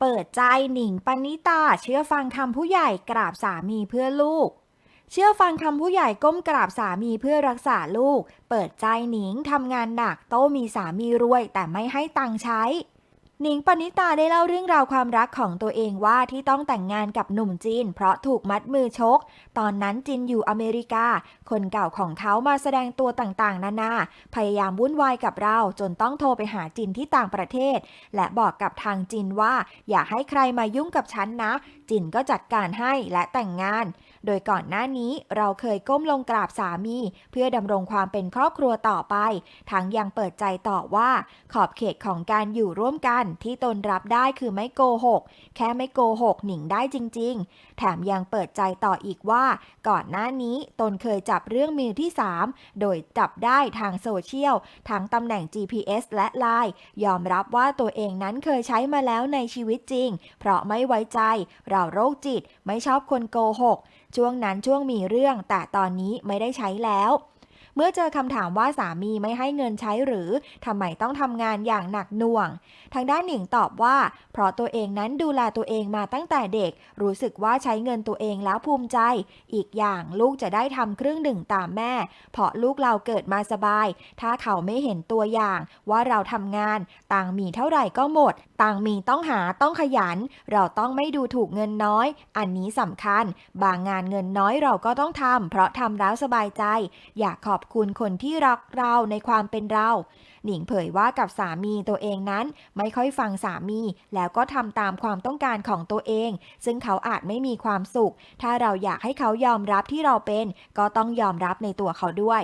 เปิดใจหนิงปณิตา เชื่อฟังคำผู้ใหญ่กราบสามีเพื่อลูก เชื่อฟังคำผู้ใหญ่ก้มกราบสามีเพื่อรักษาลูก เปิดใจหนิงทำงานหนักโต้มีสามีรวยแต่ไม่ให้ตังค์ใช้ หนิงปณิตาได้เล่าเรื่องราวความรักของตัวเองว่าที่ต้องแต่งงานกับหนุ่มจีน เพราะถูกมัดมือชก ตอนนั้นจินอยู่อเมริกา คนเก่าของเขามาแสดงตัวต่างๆ นานา พยายามวุ่นวายกับเราจนต้องโทรไปหาจินที่ต่างประเทศ และบอกกับทางจินว่า อย่าให้ใครมายุ่งกับฉันนะ จินก็จัดการให้และแต่งงาน โดยก่อนหน้านี้เราเคยก้มลงกราบสามี เพื่อดำรงความเป็นครอบครัวต่อไป ทั้งยังเปิดใจต่อว่า ขอบเขตของการอยู่ร่วมกันที่ตนรับได้คือไม่โกหก แค่ไม่โกหกหนิงได้จริง ๆ แถมยังเปิดใจต่ออีกว่า ก่อนหน้านี้ตนเคยจับเรื่องมือที่ 3 โดยจับได้ทางโซเชียลทั้งตำแหน่ง GPS และ Line ยอมรับว่าตัวเองนั้นเคยใช้มาแล้วในชีวิตจริง เพราะไม่ไว้ใจ เราโรคจิต ไม่ชอบคนโกหกช่วงนั้นช่วงมีเรื่องแต่ตอนนี้ไม่ได้ใช้แล้ว เมื่อเจอคำถามว่าสามีไม่ให้เงินใช้หรือทำไมต้องทำงานอย่างหนักหน่วง ทางด้านหนิงตอบว่า เพราะตัวเองนั้นดูแลตัวเองมาตั้งแต่เด็ก รู้สึกว่าใช้เงินตัวเองแล้วภูมิใจ อีกอย่างลูกจะได้ทำครื่องดื่มตามแม่ เพราะลูกเราเกิดมาสบาย ถ้าเขาไม่เห็นตัวอย่าง ว่าเราทำงาน ต่างมีเท่าไหร่ก็หมด ต่างมีต้องหาต้องขยัน เราต้องไม่ดูถูกเงินน้อย อันนี้สำคัญ บางงานเงินน้อยเราก็ต้องทำเพราะทำแล้วสบายใจ อยากขอบคุณคนที่รักเราในความเป็นเรา หนิงเผยว่ากับสามีตัวเองนั้นไม่ค่อยฟังสามี แล้วก็ทำตามความต้องการของตัวเอง ซึ่งเขาอาจไม่มีความสุข ถ้าเราอยากให้เขายอมรับที่เราเป็น ก็ต้องยอมรับในตัวเขาด้วย